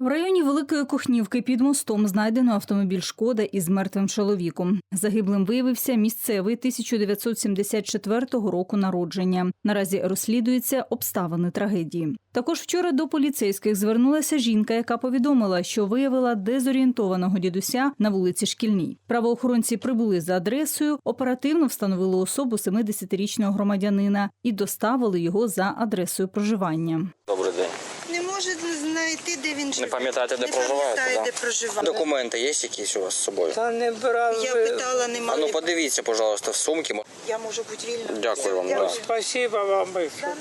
В районі Великої Кухнівки під мостом знайдено автомобіль Шкода із мертвим чоловіком. Загиблим виявився місцевий 1974 року народження. Наразі розслідуються обставини трагедії. Також вчора до поліцейських звернулася жінка, яка повідомила, що виявила дезорієнтованого дідуся на вулиці Шкільній. Правоохоронці прибули за адресою, оперативно встановили особу 70-річного громадянина і доставили його за адресою проживання. Може знайти, де він живе. пам'ятаєте, де Не проживаєте, пам'ятає, да? де проживає. Документи є якісь у вас з собою? Та не брав. Я питала, А немає. ну подивіться, пожалуйста, в сумки. Я можу бути вільна. Дякую вам, да. Спасибо вам большое.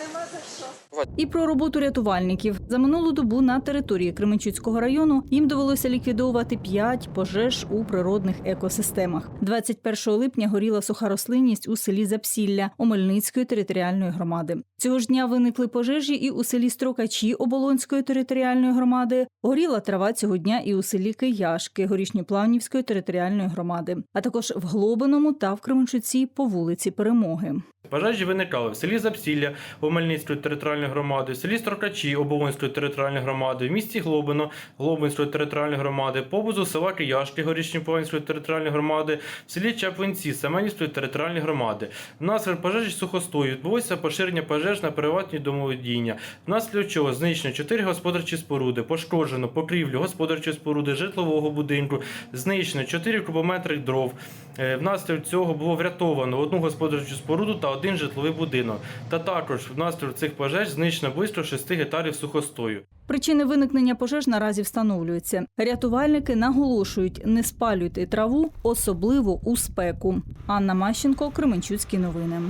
І про роботу рятувальників за минулу добу на території Кременчуцького району їм довелося ліквідовувати п'ять пожеж у природних екосистемах. 21 липня горіла суха рослинність у селі Запсілля Омельницької територіальної громади. Цього ж дня виникли пожежі і у селі Строкачі Оболонської територіальної громади. Горіла трава цього дня і у селі Кияшки Горішньоплавнівської територіальної громади, а також в Глобиному та в Кременчуці по вулиці Перемоги. Пожежі виникали в селі Запсілля Омельницької територіальної громади, в селі Строкачі Оболонської територіальної громади, в місті Глобино Глобинської територіальної громади, поблизу села Кияшки Горішньоплавнівської територіальної громади, в селі Чаплинці Семенівської територіальної громади. Внаслідок пожежі сухостою відбулося поширення пожеж на приватні домоводіння, внаслідок чого знищено 4 господарчі споруди, пошкоджено покрівлю господарчої споруди житлового будинку, знищено 4 кубометри дров. Е, Внаслідок цього було врятовано одну господарчу споруду та один житловий будинок. Та також внаслідок цих пожеж знищено близько 6 гектарів сухостою. Причини виникнення пожеж наразі встановлюються. Рятувальники наголошують, не спалюйте траву, особливо у спеку. Анна Мащенко, Кременчуцькі новини.